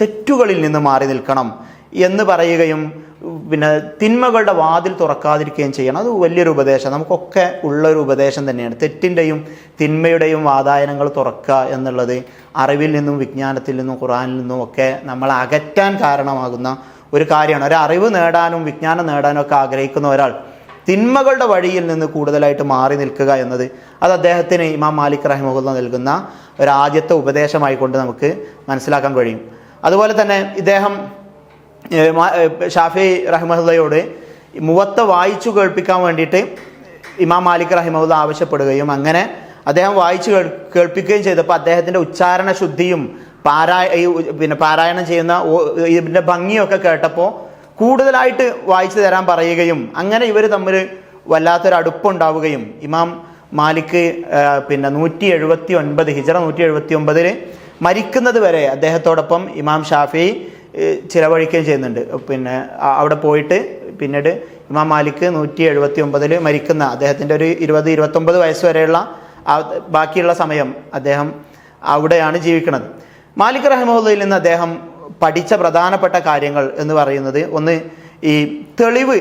തെറ്റുകളിൽ നിന്ന് മാറി നിൽക്കണം. എന്ന് പറയുകയും പിന്നെ തിന്മകളുടെ വാതിൽ തുറക്കാതിരിക്കുകയും ചെയ്യണം. അത് വലിയൊരു ഉപദേശം. നമുക്കൊക്കെ ഉള്ളൊരു ഉപദേശം തന്നെയാണ്. തെറ്റിന്റെയും തിന്മയുടെയും വാതായനങ്ങൾ തുറക്കുക എന്നുള്ളത് അറിവിൽ നിന്നും വിജ്ഞാനത്തിൽ നിന്നും ഖുറാനിൽ നിന്നും ഒക്കെ നമ്മളെ അകറ്റാൻ കാരണമാകുന്ന ഒരു കാര്യമാണ്. ഒരു അറിവ് നേടാനും വിജ്ഞാനം നേടാനും ഒക്കെ ആഗ്രഹിക്കുന്ന ഒരാൾ തിന്മകളുടെ വഴിയിൽ നിന്ന് കൂടുതലായിട്ട് മാറി നിൽക്കുക എന്നത് അത് അദ്ദേഹത്തിന് ഇമാം മാലിക് റഹിമുല്ല നൽകുന്ന ഒരു ആദ്യത്തെ ഉപദേശമായി കൊണ്ട് നമുക്ക് മനസ്സിലാക്കാൻ കഴിയും. അതുപോലെ തന്നെ ഇദ്ദേഹം ഷാഫി റഹ്മുല്ലയോട് മുവത്ത വായിച്ചു കേൾപ്പിക്കാൻ വേണ്ടിയിട്ട് ഇമാം മാലിക് റഹിമുല്ല ആവശ്യപ്പെടുകയും അങ്ങനെ അദ്ദേഹം വായിച്ചു കേൾ കേൾപ്പിക്കുകയും ചെയ്തപ്പോൾ അദ്ദേഹത്തിന്റെ ഉച്ചാരണ ശുദ്ധിയും പാരായ പിന്നെ പാരായണം ചെയ്യുന്ന ഇതിന്റെ ഭംഗിയൊക്കെ കേട്ടപ്പോൾ കൂടുതലായിട്ട് വായിച്ചു തരാൻ പറയുകയും അങ്ങനെ ഇവർ തമ്മിൽ വല്ലാത്തൊരു അടുപ്പുണ്ടാവുകയും. ഇമാം മാലിക് പിന്നെ നൂറ്റി എഴുപത്തി ഒൻപത് ഹിജറ നൂറ്റി എഴുപത്തി ഒമ്പതിൽ മരിക്കുന്നത് വരെ അദ്ദേഹത്തോടൊപ്പം ഇമാം ഷാഫി ചിലവഴിക്കുകയും ചെയ്യുന്നുണ്ട്. പിന്നെ അവിടെ പോയിട്ട് പിന്നീട് ഇമാം മാലിക് നൂറ്റി എഴുപത്തി ഒമ്പതിൽ മരിക്കുന്ന അദ്ദേഹത്തിന്റെ ഒരു ഇരുപത് ഇരുപത്തൊമ്പത് വയസ്സ് വരെയുള്ള ബാക്കിയുള്ള സമയം അദ്ദേഹം അവിടെയാണ് ജീവിക്കുന്നത്. മാലിക് റഹ്മുല്ലയിൽ നിന്ന് അദ്ദേഹം പഠിച്ച പ്രധാനപ്പെട്ട കാര്യങ്ങൾ എന്ന് പറയുന്നത് ഒന്ന് ഈ തെളിവ്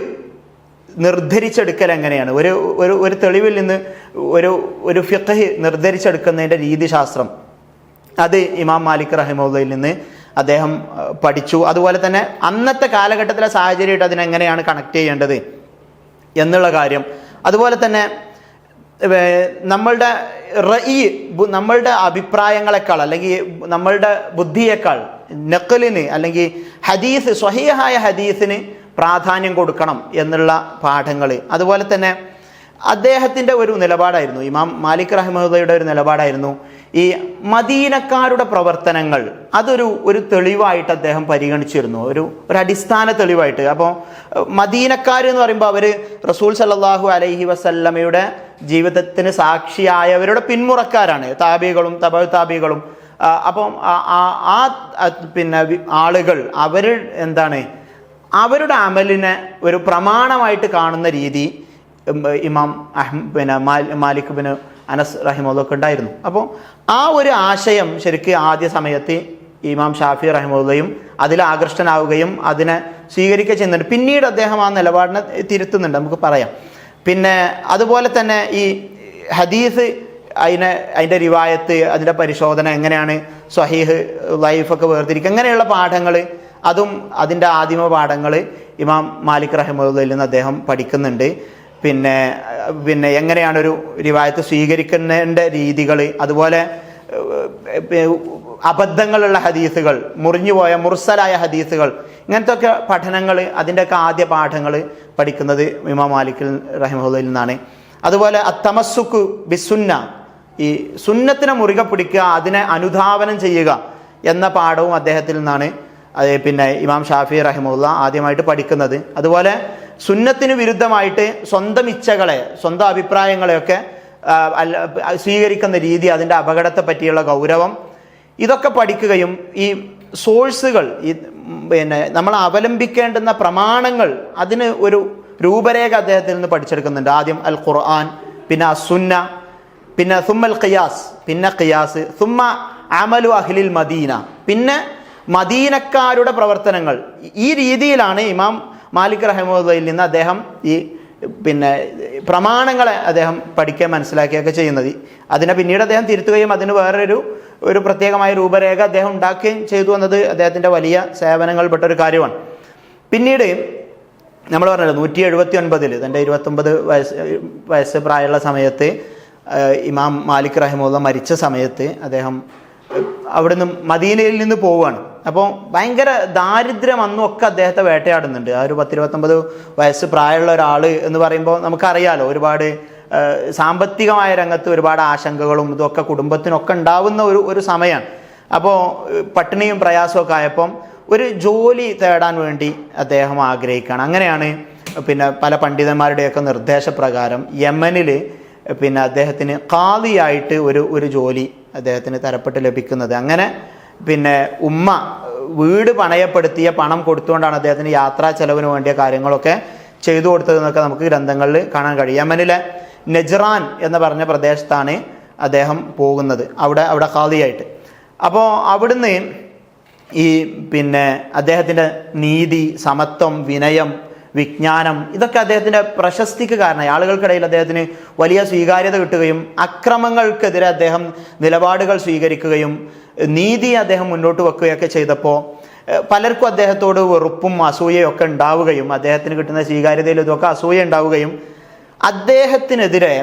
നിർദ്ധരിച്ചെടുക്കൽ എങ്ങനെയാണ്? ഒരു ഒരു ഒരു തെളിവിൽ നിന്ന് ഒരു ഒരു ഫിഖഹ് നിർദ്ധരിച്ചെടുക്കുന്നതിന്റെ രീതിശാസ്ത്രം. അത് ഇമാം മാലിക് റഹിമുള്ളയിൽ നിന്ന് അദ്ദേഹം പഠിച്ചു. അതുപോലെ തന്നെ അന്നത്തെ കാലഘട്ടത്തിലെ സാഹചര്യമായിട്ട് അതിനെങ്ങനെയാണ് കണക്ട് ചെയ്യേണ്ടത് എന്നുള്ള കാര്യം. അതുപോലെ തന്നെ നമ്മളുടെ റഈ നമ്മളുടെ അഭിപ്രായങ്ങളെക്കാൾ അല്ലെങ്കിൽ നമ്മളുടെ ബുദ്ധിയേക്കാൾ നക്കലിന് അല്ലെങ്കിൽ ഹദീസ് സ്വഹീഹായ ഹദീസിന് പ്രാധാന്യം കൊടുക്കണം എന്നുള്ള പാഠങ്ങൾ അതുപോലെ തന്നെ അദ്ദേഹത്തിന്റെ ഒരു നിലപാടായിരുന്നു. ഇമാം മാലിക് റഹ്മദയുടെ ഒരു നിലപാടായിരുന്നു. ഈ മദീനക്കാരുടെ പ്രവർത്തനങ്ങൾ അതൊരു ഒരു തെളിവായിട്ട് അദ്ദേഹം പരിഗണിച്ചിരുന്നു. ഒരു ഒരു അടിസ്ഥാന തെളിവായിട്ട്. അപ്പോൾ മദീനക്കാർ എന്ന് പറയുമ്പോൾ അവർ റസൂൽ സല്ലാഹു അലൈഹി വസല്ലമയുടെ ജീവിതത്തിന് സാക്ഷിയായവരുടെ പിന്മുറക്കാരാണ്. താബികളും തബ താബികളും അപ്പം ആ- പിന്നെ ആളുകൾ അവർ എന്താണ്? അവരുടെ അമലിനെ ഒരു പ്രമാണമായിട്ട് കാണുന്ന രീതി ഇമാം അഹ് പിന്നെ മാലിക് ബിന് അനസ് റഹിമുള്ളൊക്കെ ഉണ്ടായിരുന്നു. അപ്പോൾ ആ ഒരു ആശയം ശരിക്ക് ആദ്യ സമയത്ത് ഇമാം ഷാഫി റഹിമുള്ളയും അതിൽ ആകൃഷ്ടനാവുകയും അതിനെ സ്വീകരിക്കുക ചെയ്യുന്നുണ്ട്. പിന്നീട് അദ്ദേഹം ആ നിലപാടിനെ തിരുത്തുന്നുണ്ട്. നമുക്ക് പറയാം. പിന്നെ അതുപോലെ തന്നെ ഈ ഹദീസ് അതിനെ അതിന്റെ റിവായത്ത് അതിന്റെ പരിശോധന എങ്ങനെയാണ് സ്വഹീഹ് ലൈഫൊക്കെ വേർതിരിക്കുക അങ്ങനെയുള്ള പാഠങ്ങൾ അതും അതിന്റെ ആദിമ പാഠങ്ങൾ ഇമാം മാലിക് റഹ്മുല്ലയിൽ നിന്ന് അദ്ദേഹം പഠിക്കുന്നുണ്ട്. പിന്നെ പിന്നെ എങ്ങനെയാണ് ഒരു റിവായത്ത് സ്വീകരിക്കുന്നതിന്റെ രീതികൾ അതുപോലെ അബദ്ധങ്ങളുള്ള ഹദീസുകൾ മുറിഞ്ഞുപോയ മുർസലായ ഹദീസുകൾ ഇങ്ങനത്തെ ഒക്കെ പഠനങ്ങൾ അതിന്റെയൊക്കെ ആദ്യ പാഠങ്ങൾ പഠിക്കുന്നത് ഇമാം മാലിക്കിൽ റഹിമുള്ളയിൽ നിന്നാണ്. അതുപോലെ അത്തമസുക്ക് ബിസുന്ന ഈ സുന്നത്തിനെ മുറുകെ പിടിക്കുക അതിനെ അനുധാവനം ചെയ്യുക എന്ന പാഠവും അദ്ദേഹത്തിൽ നിന്നാണ്. പിന്നെ ഇമാം ഷാഫി റഹിമുല്ല ആദ്യമായിട്ട് പഠിക്കുന്നത്. അതുപോലെ സുന്നത്തിന് വിരുദ്ധമായിട്ട് സ്വന്തം ഇച്ഛകളെ സ്വന്തം അഭിപ്രായങ്ങളെയൊക്കെ സ്വീകരിക്കുന്ന രീതി അതിന്റെ അപകടത്തെ പറ്റിയുള്ള ഗൗരവം ഇതൊക്കെ പഠിക്കുകയും ഈ സോഴ്സുകൾ ഈ പിന്നെ നമ്മൾ അവലംബിക്കേണ്ടുന്ന പ്രമാണങ്ങൾ അതിന് ഒരു രൂപരേഖ അദ്ദേഹത്തിൽ നിന്ന് പഠിച്ചെടുക്കുന്നുണ്ട്. ആദ്യം അൽ ഖുർആൻ പിന്നെ അസുന്ന പിന്നെ സുമ്മൽ ഖിയാസ് പിന്നെ ഖിയാസ് സുമ്മ അമലു അഹ്ലിൽ മദീന. പിന്നെ മദീനക്കാരുടെ പ്രവർത്തനങ്ങൾ. ഈ രീതിയിലാണ് ഇമാം മാലിക് റഹമുദ്ദയിൽ നിന്ന് അദ്ദേഹം ഈ പിന്നെ പ്രമാണങ്ങളെ അദ്ദേഹം പഠിക്കുകയും മനസ്സിലാക്കുകയൊക്കെ ചെയ്യുന്നത്. അതിനെ പിന്നീട് അദ്ദേഹം തിരുത്തുകയും അതിന് വേറൊരു ഒരു പ്രത്യേകമായ രൂപരേഖ അദ്ദേഹം ഉണ്ടാക്കുകയും ചെയ്തു എന്നത് അദ്ദേഹത്തിന്റെ വലിയ സേവനങ്ങൾപ്പെട്ട ഒരു കാര്യമാണ്. പിന്നീട് നമ്മൾ പറഞ്ഞല്ലോ നൂറ്റി എഴുപത്തി ഒൻപതിൽ തന്റെ ഇരുപത്തൊമ്പത് വയസ്സ് വയസ്സ് പ്രായമുള്ള സമയത്ത് ഇമാം മാലിക് റഹിമുള്ള മരിച്ച സമയത്ത് അദ്ദേഹം അവിടുന്ന് മദീനയിൽ നിന്ന് പോവുകയാണ്. അപ്പോൾ ഭയങ്കര ദാരിദ്ര്യം അന്നും ഒക്കെ അദ്ദേഹത്തെ വേട്ടയാടുന്നുണ്ട്. ആ ഒരു പത്തിരുപത്തൊമ്പത് വയസ്സ് പ്രായമുള്ള ഒരാൾ എന്ന് പറയുമ്പോൾ നമുക്കറിയാലോ ഒരുപാട് സാമ്പത്തികമായ രംഗത്ത് ഒരുപാട് ആശങ്കകളും ഇതൊക്കെ കുടുംബത്തിനൊക്കെ ഉണ്ടാവുന്ന ഒരു ഒരു സമയമാണ് അപ്പോൾ പട്ടിണിയും പ്രയാസമൊക്കെ ആയപ്പം ഒരു ജോലി തേടാൻ വേണ്ടി അദ്ദേഹം ആഗ്രഹിക്കുകയാണ്. അങ്ങനെയാണ് പിന്നെ പല പണ്ഡിതന്മാരുടെയൊക്കെ നിർദ്ദേശപ്രകാരം യമനിൽ പിന്നെ അദ്ദേഹത്തിന് കാതിയായിട്ട് ഒരു ഒരു ജോലി അദ്ദേഹത്തിന് തരപ്പെട്ട് ലഭിക്കുന്നത്. അങ്ങനെ പിന്നെ ഉമ്മ വീട് പണയപ്പെടുത്തിയ പണം കൊടുത്തുകൊണ്ടാണ് അദ്ദേഹത്തിന് യാത്രാ ചെലവിന് വേണ്ടിയ കാര്യങ്ങളൊക്കെ ചെയ്തു കൊടുത്തതെന്നൊക്കെ നമുക്ക് ഗ്രന്ഥങ്ങളിൽ കാണാൻ കഴിയും. യമനിലെ നെജ്റാൻ എന്ന് പറഞ്ഞ പ്രദേശത്താണ് അദ്ദേഹം പോകുന്നത്. അവിടെ അവിടെ ഖാദിയായിട്ട് അപ്പോൾ അവിടുന്ന് ഈ പിന്നെ അദ്ദേഹത്തിന്റെ നീതി സമത്വം വിനയം വിജ്ഞാനം. ഇതൊക്കെ അദ്ദേഹത്തിന്റെ പ്രശസ്തിക്ക് കാരണമായി. ആളുകൾക്കിടയിൽ അദ്ദേഹത്തിന് വലിയ സ്വീകാര്യത കിട്ടുകയും അക്രമങ്ങൾക്കെതിരെ അദ്ദേഹം നിലപാടുകൾ സ്വീകരിക്കുകയും നീതി അദ്ദേഹം മുന്നോട്ട് വെക്കുകയൊക്കെ ചെയ്തപ്പോൾ പലർക്കും അദ്ദേഹത്തോട് വെറുപ്പും അസൂയയും ഒക്കെ ഉണ്ടാവുകയും അദ്ദേഹത്തിന് കിട്ടുന്ന സ്വീകാര്യതയിൽ ഇതൊക്കെ അസൂയ ഉണ്ടാവുകയും അദ്ദേഹത്തിനെതിരെ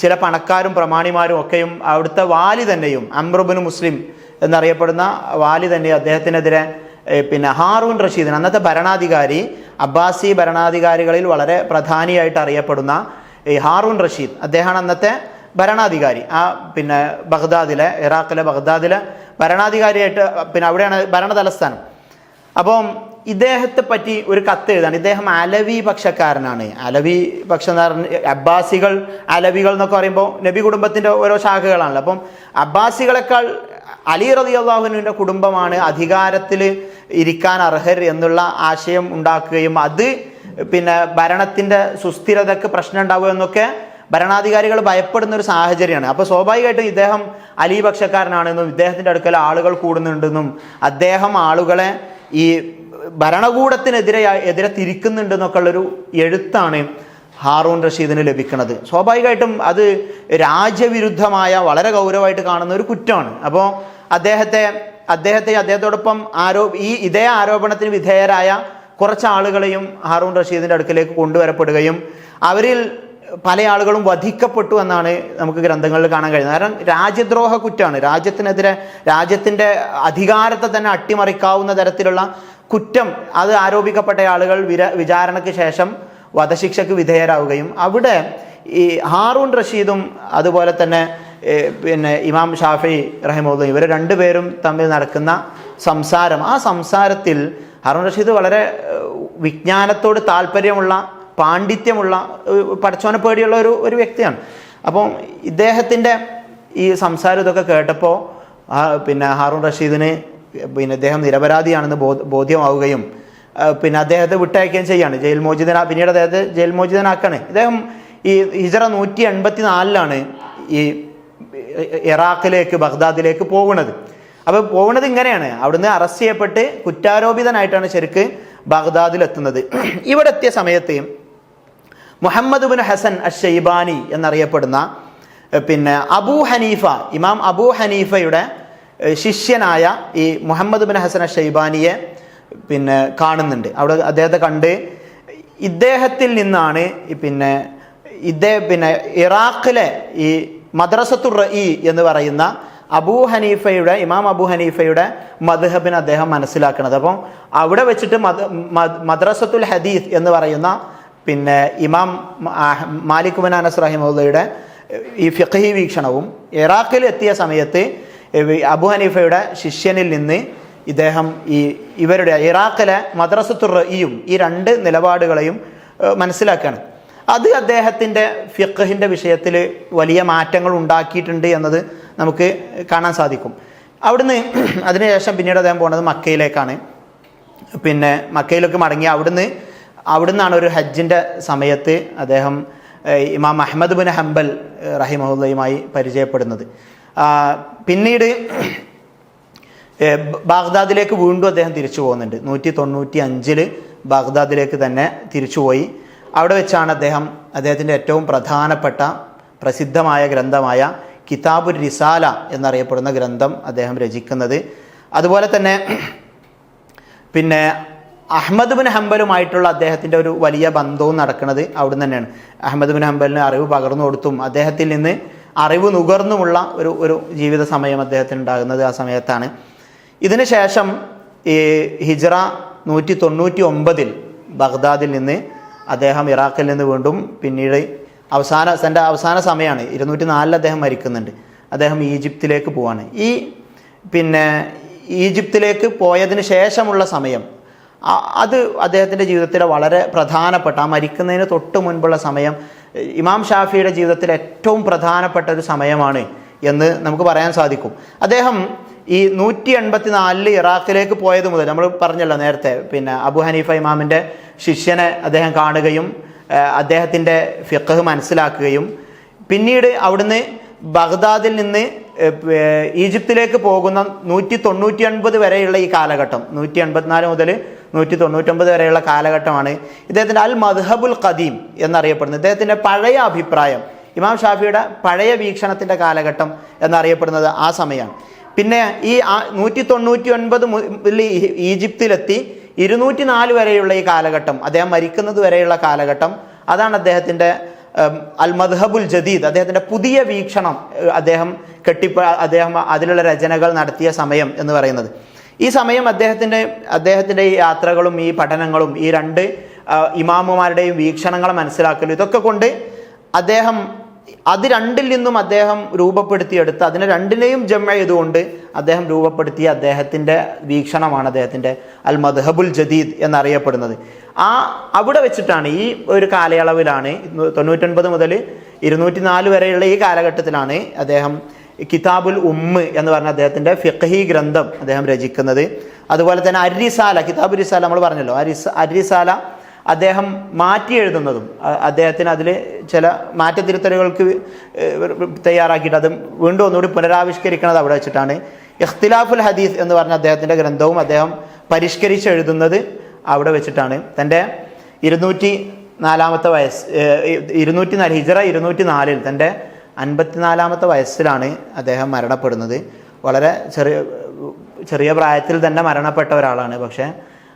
ചില പണക്കാരും പ്രമാണിമാരും ഒക്കെയും അവിടുത്തെ വാലി തന്നെയും അമ്രുബിന് മുസ്ലിം എന്നറിയപ്പെടുന്ന വാലി തന്നെ അദ്ദേഹത്തിനെതിരെ പിന്നെ ഹാറൂൺ റഷീദിന് അന്നത്തെ ഭരണാധികാരി അബ്ബാസി ഭരണാധികാരികളിൽ വളരെ പ്രധാനിയായിട്ട് അറിയപ്പെടുന്ന ഈ ഹാറൂൺ റഷീദ്. അദ്ദേഹമാണ് അന്നത്തെ ഭരണാധികാരി. ആ പിന്നെ ബഗ്ദാദിലെ ഇറാഖിലെ ബഗ്ദാദിലെ ഭരണാധികാരിയായിട്ട് പിന്നെ അവിടെയാണ് ഭരണ തലസ്ഥാനം അപ്പം ഇദ്ദേഹത്തെ പറ്റി ഒരു കത്ത് എഴുതാണ്. ഇദ്ദേഹം അലവി പക്ഷക്കാരനാണ്. അലവി പക്ഷം എന്ന് പറഞ്ഞ അബ്ബാസികൾ അലവികൾ എന്നൊക്കെ പറയുമ്പോൾ നബി കുടുംബത്തിന്റെ ഓരോ ശാഖകളാണല്ലോ. അപ്പം അബ്ബാസികളെക്കാൾ അലി റതി അള്ളാഹുവിന്റെ കുടുംബമാണ് അധികാരത്തിൽ ഇരിക്കാൻ അർഹർ എന്നുള്ള ആശയം ഉണ്ടാക്കുകയും അത് പിന്നെ ഭരണത്തിന്റെ സുസ്ഥിരതയ്ക്ക് പ്രശ്നം ഉണ്ടാവുക എന്നൊക്കെ ഭരണാധികാരികൾ ഭയപ്പെടുന്ന ഒരു സാഹചര്യമാണ്. അപ്പോൾ സ്വാഭാവികമായിട്ടും ഇദ്ദേഹം അലി പക്ഷക്കാരനാണെന്നും ഇദ്ദേഹത്തിന്റെ അടുക്കൽ ആളുകൾ കൂടുന്നുണ്ടെന്നും അദ്ദേഹം ആളുകളെ ഈ ഭരണകൂടത്തിനെതിരെ എതിരെ തിരിക്കുന്നുണ്ടെന്നൊക്കെ ഉള്ളൊരു എഴുത്താണ് ഹാറൂൺ റഷീദിന് ലഭിക്കുന്നത് സ്വാഭാവികമായിട്ടും അത് രാജ്യവിരുദ്ധമായ വളരെ ഗൗരവമായിട്ട് കാണുന്ന ഒരു കുറ്റമാണ്. അപ്പോൾ അദ്ദേഹത്തെ അദ്ദേഹത്തെ അദ്ദേഹത്തോടൊപ്പം ആരോ ഈ ഇതേ ആരോപണത്തിന് വിധേയരായ കുറച്ച് ആളുകളെയും ഹാറൂൺ റഷീദിന്റെ അടുക്കിലേക്ക് കൊണ്ടുവരപ്പെടുകയും അവരിൽ പല ആളുകളും വധിക്കപ്പെട്ടു എന്നാണ് നമുക്ക് ഗ്രന്ഥങ്ങളിൽ കാണാൻ കഴിയുന്നത്. കാരണം രാജ്യദ്രോഹ കുറ്റമാണ് രാജ്യത്തിനെതിരെ രാജ്യത്തിന്റെ അധികാരത്തെ തന്നെ അട്ടിമറിക്കാവുന്ന തരത്തിലുള്ള കുറ്റം അത് ആരോപിക്കപ്പെട്ട ആളുകൾ വിര വിചാരണയ്ക്ക് ശേഷം വധശിക്ഷയ്ക്ക് വിധേയരാവുകയും അവിടെ ഈ ഹാറൂൺ റഷീദും അതുപോലെ തന്നെ പിന്നെ ഇമാം ഷാഫി റഹിമുദ്ദീൻ ഇവർ രണ്ടുപേരും തമ്മിൽ നടക്കുന്ന സംസാരം. ആ സംസാരത്തിൽ ഹാറൂൺ റഷീദ് വളരെ വിജ്ഞാനത്തോട് താല്പര്യമുള്ള പാണ്ഡിത്യമുള്ള പഠിച്ചോനെ പേടിയുള്ള ഒരു ഒരു വ്യക്തിയാണ്. അപ്പം ഇദ്ദേഹത്തിന്റെ ഈ സംസാരം ഇതൊക്കെ കേട്ടപ്പോൾ പിന്നെ ഹാറൂൺ റഷീദിന് പിന്നെ ഇദ്ദേഹം നിരപരാധിയാണെന്ന് ബോധ ബോധ്യമാവുകയും പിന്നെ അദ്ദേഹത്തെ വിട്ടയക്കുകയും ചെയ്യാണ്. ജയിൽ മോചിതന പിന്നീട് അദ്ദേഹത്തെ ജയിൽ മോചിതനാക്കാണ്. ഇദ്ദേഹം ഈ ഹിജറ നൂറ്റി എൺപത്തി നാലിലാണ് ഈ ഇറാഖിലേക്ക് ബഗ്ദാദിലേക്ക് പോകുന്നത്. അപ്പോൾ പോകുന്നത് ഇങ്ങനെയാണ്. അവിടുന്ന് അറസ്റ്റ് ചെയ്യപ്പെട്ട് കുറ്റാരോപിതനായിട്ടാണ് ശരിക്ക് ബഗ്ദാദിലെത്തുന്നത്. ഇവിടെ എത്തിയ സമയത്ത് മുഹമ്മദ് ബിൻ ഹസൻ അഷൈബാനി എന്നറിയപ്പെടുന്ന പിന്നെ അബൂ ഹനീഫ ഇമാം അബൂ ഹനീഫയുടെ ശിഷ്യനായ ഈ മുഹമ്മദ് ബിൻ ഹസൻ അഷൈബാനിയെ പിന്നെ കാണുന്നുണ്ട്. അവിടെ അദ്ദേഹത്തെ കണ്ട് ഇദ്ദേഹത്തിൽ നിന്നാണ് പിന്നെ ഇദ്ദേഹ പിന്നെ ഇറാഖിലെ ഈ മദ്രസത്തുർ റഈ എന്ന് പറയുന്ന അബൂ ഹനീഫയുടെ ഇമാം അബൂ ഹനീഫയുടെ മദ്ഹബിന് അദ്ദേഹം മനസ്സിലാക്കുന്നത്. അപ്പം അവിടെ വെച്ചിട്ട് മദ് മദ് മദ്രസത്തുൽ ഹദീസ് എന്ന് പറയുന്ന പിന്നെ ഇമാം മാലിക് അനസ് റഹിമുള്ളയുടെ ഈ ഫിഖഹി വീക്ഷണവും ഇറാഖിൽ എത്തിയ സമയത്ത് അബു ഹനീഫയുടെ ശിഷ്യനിൽ നിന്ന് ഇദ്ദേഹം ഈ ഇവരുടെ ഇറാഖിലെ മദ്രസത്തുർ റഈയും ഈ രണ്ട് നിലപാടുകളെയും മനസ്സിലാക്കുകയാണ് അത് അദ്ദേഹത്തിന്റെ ഫിഖഹിന്റെ വിഷയത്തിൽ വലിയ മാറ്റങ്ങൾ ഉണ്ടാക്കിയിട്ടുണ്ട് എന്നത് നമുക്ക് കാണാൻ സാധിക്കും. അവിടുന്ന് അതിനുശേഷം പിന്നീട് അദ്ദേഹം പോണത് മക്കയിലേക്കാണ്. പിന്നെ മക്കയിലേക്ക് മടങ്ങി അവിടുന്ന് അവിടുന്നാണ് ഒരു ഹജ്ജിന്റെ സമയത്ത് അദ്ദേഹം ഇമാം അഹമ്മദ് ബിൻ ഹംബൽ റഹിമഹുല്ലയുമായി പരിചയപ്പെടുന്നത്. പിന്നീട് ബാഗ്ദാദിലേക്ക് വീണ്ടും അദ്ദേഹം തിരിച്ചു പോകുന്നുണ്ട്. നൂറ്റി തൊണ്ണൂറ്റി അഞ്ചിൽ ബാഗ്ദാദിലേക്ക് തന്നെ തിരിച്ചുപോയി അവിടെ വെച്ചാണ് അദ്ദേഹം അദ്ദേഹത്തിന്റെ ഏറ്റവും പ്രധാനപ്പെട്ട പ്രസിദ്ധമായ ഗ്രന്ഥമായ കിതാബുർ റിസാല എന്നറിയപ്പെടുന്ന ഗ്രന്ഥം അദ്ദേഹം രചിക്കുന്നത്. അതുപോലെ തന്നെ പിന്നെ അഹമ്മദ് ബിൻ ഹംബലുമായിട്ടുള്ള അദ്ദേഹത്തിന്റെ ഒരു വലിയ ബന്ധവും നടക്കുന്നത് അവിടെ തന്നെയാണ്. അഹമ്മദ് ബിൻ ഹംബലിന് അറിവ് പകർന്നു കൊടുത്തും അദ്ദേഹത്തിൽ നിന്ന് അറിവ് നുകർന്നുമുള്ള ഒരു ഒരു ജീവിത സമയം അദ്ദേഹത്തിന് ഉണ്ടാകുന്നത് ആ സമയത്താണ്. ഇതിന് ശേഷം ഈ ഹിജ്റ നൂറ്റി തൊണ്ണൂറ്റി ഒമ്പതിൽ ബഗ്ദാദിൽ നിന്ന് അദ്ദേഹം ഇറാഖിൽ നിന്ന് വീണ്ടും പിന്നീട് അവസാന തന്റെ അവസാന സമയമാണ്. ഇരുന്നൂറ്റി നാലിൽ അദ്ദേഹം മരിക്കുന്നുണ്ട്. അദ്ദേഹം ഈജിപ്തിലേക്ക് പോവാണ്. ഈ പിന്നെ ഈജിപ്തിലേക്ക് പോയതിന് ശേഷമുള്ള സമയം അത് അദ്ദേഹത്തിന്റെ ജീവിതത്തിലെ വളരെ പ്രധാനപ്പെട്ട ആ മരിക്കുന്നതിന് തൊട്ട് മുൻപുള്ള സമയം ഇമാം ഷാഫിയുടെ ജീവിതത്തിൽ ഏറ്റവും പ്രധാനപ്പെട്ട ഒരു സമയമാണ് എന്ന് നമുക്ക് പറയാൻ സാധിക്കും. അദ്ദേഹം ഈ നൂറ്റി എൺപത്തി നാലിൽ ഇറാഖിലേക്ക് പോയത് മുതൽ നമ്മൾ പറഞ്ഞല്ലോ നേരത്തെ പിന്നെ അബു ഹനീഫ ഇമാമിന്റെ ശിഷ്യനെ അദ്ദേഹം കാണുകയും അദ്ദേഹത്തിന്റെ ഫിഖഹ് മനസ്സിലാക്കുകയും പിന്നീട് അവിടുന്ന് ബഗ്ദാദിൽ നിന്ന് ഈജിപ്തിലേക്ക് പോകുന്ന നൂറ്റി തൊണ്ണൂറ്റി ഒൻപത് വരെയുള്ള ഈ കാലഘട്ടം നൂറ്റി എൺപത്തിനാല് മുതൽ നൂറ്റി തൊണ്ണൂറ്റൊമ്പത് വരെയുള്ള കാലഘട്ടമാണ് ഇദ്ദേഹത്തിന്റെ അൽ മദ്ഹബുൽ ഖദീം എന്നറിയപ്പെടുന്നത്. ഇദ്ദേഹത്തിന്റെ പഴയ അഭിപ്രായം ഇമാം ഷാഫിയുടെ പഴയ വീക്ഷണത്തിന്റെ കാലഘട്ടം എന്നറിയപ്പെടുന്നത് ആ സമയമാണ്. പിന്നെ ഈ നൂറ്റി തൊണ്ണൂറ്റി ഒൻപത് മുതൽ ഈജിപ്തിലെത്തി. ഇരുന്നൂറ്റി നാല് വരെയുള്ള ഈ കാലഘട്ടം അദ്ദേഹം മരിക്കുന്നത് വരെയുള്ള കാലഘട്ടം അതാണ് അദ്ദേഹത്തിന്റെ അൽ മദ്ഹബുൽ ജദീദ് അദ്ദേഹത്തിന്റെ പുതിയ വീക്ഷണം അദ്ദേഹം കെട്ടിപ്പ അദ്ദേഹം അതിലുള്ള രചനകൾ നടത്തിയ സമയം എന്ന് പറയുന്നത്. ഈ സമയം അദ്ദേഹത്തിന്റെ അദ്ദേഹത്തിന്റെ ഈ യാത്രകളും ഈ പഠനങ്ങളും ഈ രണ്ട് ഇമാമുമാരുടെയും വീക്ഷണങ്ങൾ മനസ്സിലാക്കലും ഇതൊക്കെ കൊണ്ട് അദ്ദേഹം അത് രണ്ടിൽ നിന്നും അദ്ദേഹം രൂപപ്പെടുത്തിയെടുത്ത് അതിനെ രണ്ടിനെയും ജമ ചെയ്തുകൊണ്ട് അദ്ദേഹം രൂപപ്പെടുത്തിയ അദ്ദേഹത്തിന്റെ വീക്ഷണമാണ് അദ്ദേഹത്തിന്റെ അൽ മദ്ഹബുൽ ജദീദ് എന്നറിയപ്പെടുന്നത്. ആ അവിടെ വെച്ചിട്ടാണ് ഈ ഒരു കാലയളവിലാണ് തൊണ്ണൂറ്റൊൻപത് മുതൽ ഇരുന്നൂറ്റി നാല് വരെയുള്ള ഈ കാലഘട്ടത്തിലാണ് അദ്ദേഹം കിതാബുൽ ഉമ്മ് എന്ന് പറഞ്ഞ അദ്ദേഹത്തിന്റെ ഫിഖഹി ഗ്രന്ഥം അദ്ദേഹം രചിക്കുന്നത്. അതുപോലെ തന്നെ അരിസാല കിതാബുൽ റിസാല നമ്മൾ പറഞ്ഞല്ലോ. അരിസ അരിസാല അദ്ദേഹം മാറ്റി എഴുതുന്നതും അദ്ദേഹത്തിന് അതിൽ ചില മാറ്റത്തിരുത്തലുകൾക്ക് തയ്യാറാക്കിയിട്ട് അത് വീണ്ടും ഒന്നുകൂടി പുനരാവിഷ്കരിക്കുന്നത് അവിടെ വെച്ചിട്ടാണ്. ഇഖ്തിലാഫുൽ ഹദീസ് എന്ന് പറഞ്ഞ അദ്ദേഹത്തിന്റെ ഗ്രന്ഥവും അദ്ദേഹം പരിഷ്കരിച്ച് എഴുതുന്നത് അവിടെ വെച്ചിട്ടാണ്. തന്റെ ഇരുന്നൂറ്റി നാലാമത്തെ വയസ്സ് ഇരുന്നൂറ്റി നാല് ഹിജറ ഇരുന്നൂറ്റി നാലിൽ തന്റെ അൻപത്തിനാലാമത്തെ വയസ്സിലാണ് അദ്ദേഹം മരണപ്പെടുന്നത്. വളരെ ചെറിയ ചെറിയ പ്രായത്തിൽ തന്നെ മരണപ്പെട്ട ഒരാളാണ്. പക്ഷേ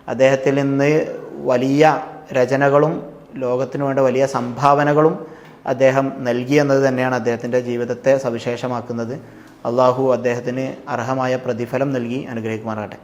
അദ്ദേഹത്തിൽ നിന്ന് വലിയ രചനകളും ലോകത്തിനു വേണ്ട വലിയ സംഭാവനകളും അദ്ദേഹം നൽകി എന്നത് തന്നെയാണ് അദ്ദേഹത്തിന്റെ ജീവിതത്തെ സവിശേഷമാക്കുന്നത്. അള്ളാഹു അദ്ദേഹത്തിന് അർഹമായ പ്രതിഫലം നൽകി. അനുഗ്രഹിക്കുമാറാകട്ടെ.